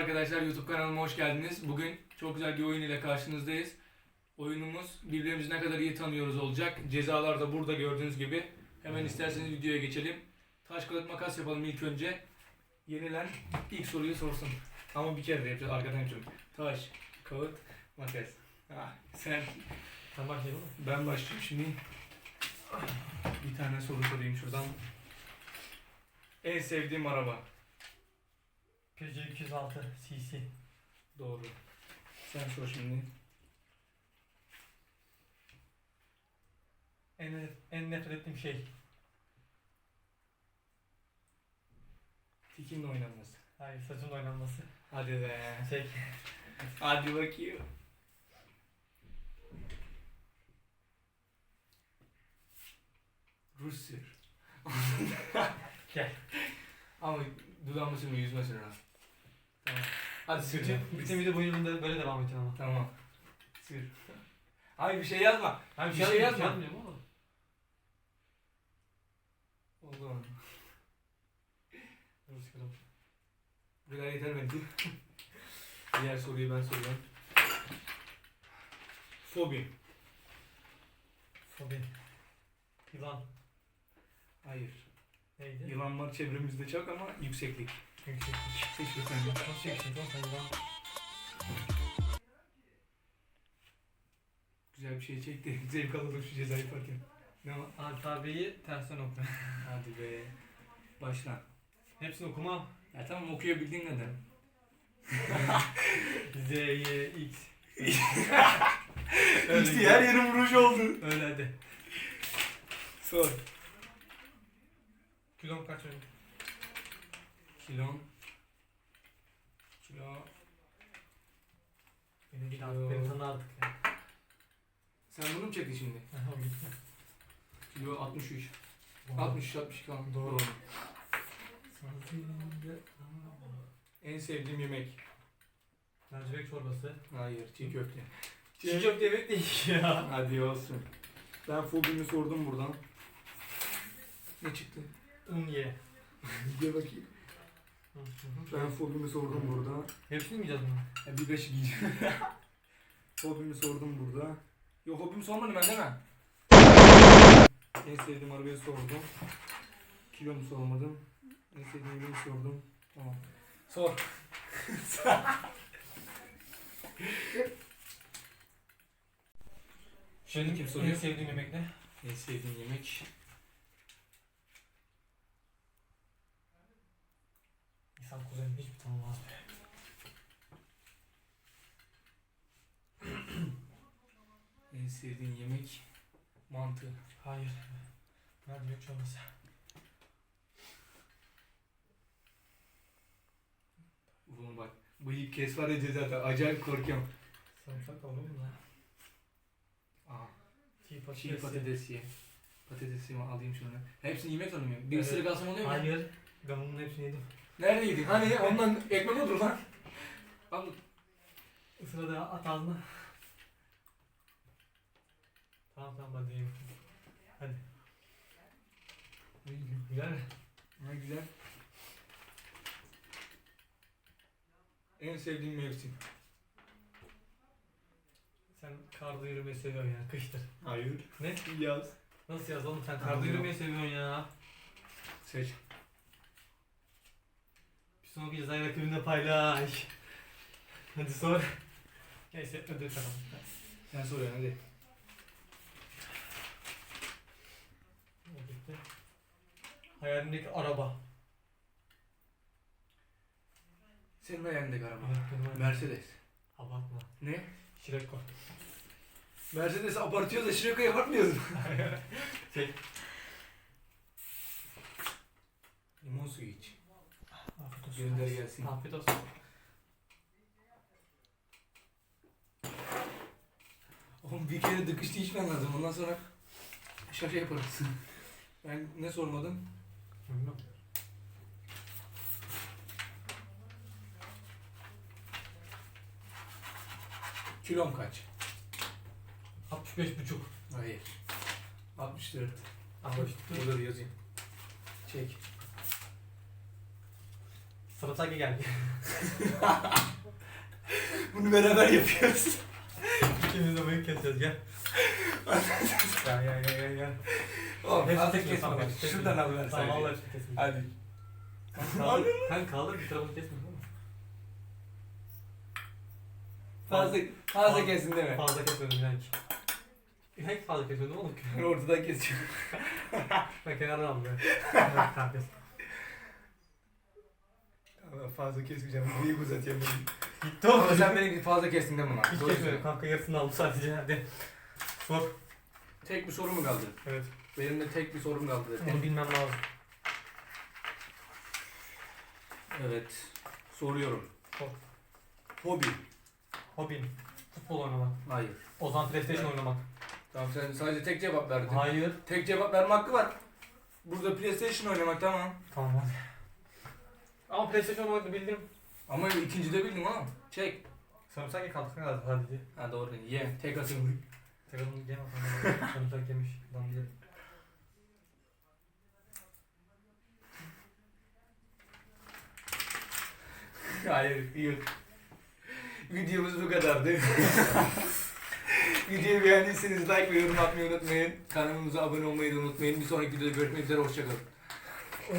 Arkadaşlar YouTube kanalıma hoş geldiniz. Bugün çok güzel bir oyun ile karşınızdayız. Oyunumuz birbirimizi ne kadar iyi tanıyoruz olacak. Cezalar da burada gördüğünüz gibi. Hemen isterseniz videoya geçelim. Taş kağıt makas yapalım ilk önce. Yenilen ilk soruyu sorsun. Ama bir kere de yapacağız arkadan yapacağım. Taş, kağıt, makas. Ah, sen Sen başlayalım mı? ben başlıyorum şimdi. Bir tane soru sorayım şuradan. En sevdiğim araba. Peugeot 206 cc. Doğru. Sen sor şimdi. En, en nefret ettiğim şey. Tikinle oynanması. Hayır saçın oynanması. Hadi be. Şey. Hadi bakayım. Rus sür. Gel. Ama dudağımı sürme yüzme sür. Tamam. Hadi sür. Bütün, bütün video boyunca böyle devam edeceğim ama. Tamam. Sür. Hayır bir şey yazma. Hayır Bir şey yazma. yazmıyorum ama. O zaman. Dur sıkıldım. Bu kadar yeter bence. Diğer soruyu ben soruyorum. Fobi. Fobi. Yılan. Hayır. Neydi? Yılan var çevremizde çok ama yükseklik. Seç bir tane. Nasıl? Güzel bir şey çekti. Zevk alalım şu cezayı yaparken. Ne var? Alfabeyi tersten oku. Hadi be. Başla. Hepsini okumam. Ya tamam okuyabildiğin kadar. Z, Y, X. İşte her yerim ruj oldu. Öyle hadi. Sor. Kilom kaç önce? Kilon. Kilo. Beni bir Kilo. artık beni tanı artık ya. Sen bunu mu çektin şimdi? Kilo 63. Doğru. 63 62 falan. Doğru. En sevdiğim yemek. Mercimek çorbası. Hayır, çiğ köfte. Çiğ köfte yemek değil ya. Hadi olsun. Ben fobimi sordum buradan. Ne çıktı? Un ye. Gel bakayım. Ben fobimi sordum burada. Hepsini mi yiyeceğiz bunu? Ya bir beş giyeceğim. hobimi sordum burada. Yok hobimi sormadım ben değil mi? En sevdiğim arabayı sordum. Kilomu sormadım. En sevdiğim yemeği sordum. Tamam. Sor. Senin kim soruyor? En sevdiğin yemek ne? En sevdiğim yemek. Be. En sevdiğim yemek. Mantı. Hayır. Mercimek çorbası. Bunu bak. Bıyık kes var ya cezada. Acayip korkuyorum. Sarımsak olur mu lan? Aa. Çiğ patates. Çiğ patates ye. Patatesimi alayım şunu. Hepsini yemek zorunda mıyım? Bir Evet. ısırık alsam oluyor mu? Hayır. Ben bunun hepsini yedim. Nerede yedin? Hani ondan ekmek olur lan. Al. Isıra da at ağzına. Tamam tamam hadi. Hadi. Güzel mi? Ha güzel. En sevdiğim mevsim. Sen karda yürümeyi seviyorsun ya. Kıştır. Hayır. Ne? Yaz. Nasıl yaz oğlum sen karda yürümeyi seviyorsun ya. Seç. Bir sonraki cezayı rakibinle paylaş. Hadi sor. Neyse ödül kazan. Sen sor yani hadi. Hayalimdeki araba. Senin hayalindeki araba. Mercedes. Abartma. Ne? Şirek koy. Mercedes abartıyor da Şireka'yı yapmıyorsun. Şey. Limon suyu iç. Gönder gelsin. Afiyet olsun. Oğlum bir kere dıkıştı içmen lazım. Ondan sonra şaşa yaparız. Ben ne sormadım? Bilmiyorum. Kilom kaç? 65 buçuk. Hayır. 64. Ama Burada da yazayım. Çek. Sarımsak geldi. Bunu beraber yapıyoruz. İkimiz de bıyık keseceğiz gel. gel gel gel gel gel. Oğlum Hepsini fazla kesme, kesme tamam, bak. hepsini Şuradan kesme. al ver Tamam sadece. vallahi hepsini kesin. Hadi. Kaldır. Kanka kaldır bir tarafını kesme mi? Fazla, fazla kesin deme. Fazla kesmedim inan ki. İnan ki fazla kesmedim oğlum. Ortadan kesiyorum. Ben kenardan aldım ya. Evet, tamam fazla kesmeyeceğim. Büyük uzatıyorum. Gitti oğlum. Ama sen beni fazla kestin deme lan. Hiç kesmedim kanka yarısını aldım sadece hadi. Sor. Tek bir soru mu kaldı? Evet. Benim de tek bir sorum kaldı. Bunu bilmem lazım. Evet. Soruyorum. Sor. Hobi. Hobin. Futbol oynamak. Hayır. O zaman PlayStation oynamak. Tamam sen sadece tek cevap verdin. Hayır. Tek cevap verme hakkı var. Burada PlayStation oynamak tamam. Tamam hadi. Ama PlayStation oynamayı bildim. Ama ikinci de bildin oğlum. Çek. Sarımsak ye kaldık ne kadar hadi. Ha doğru. Ye. Tek atın. Tekrar yeme bakalım. Sarımsak yemiş. Lan bilir. Hayır. Yok. Videomuz bu kadardı. Videoyu beğendiyseniz like ve yorum atmayı unutmayın. Kanalımıza abone olmayı da unutmayın. Bir sonraki videoda görüşmek üzere. Hoşçakalın.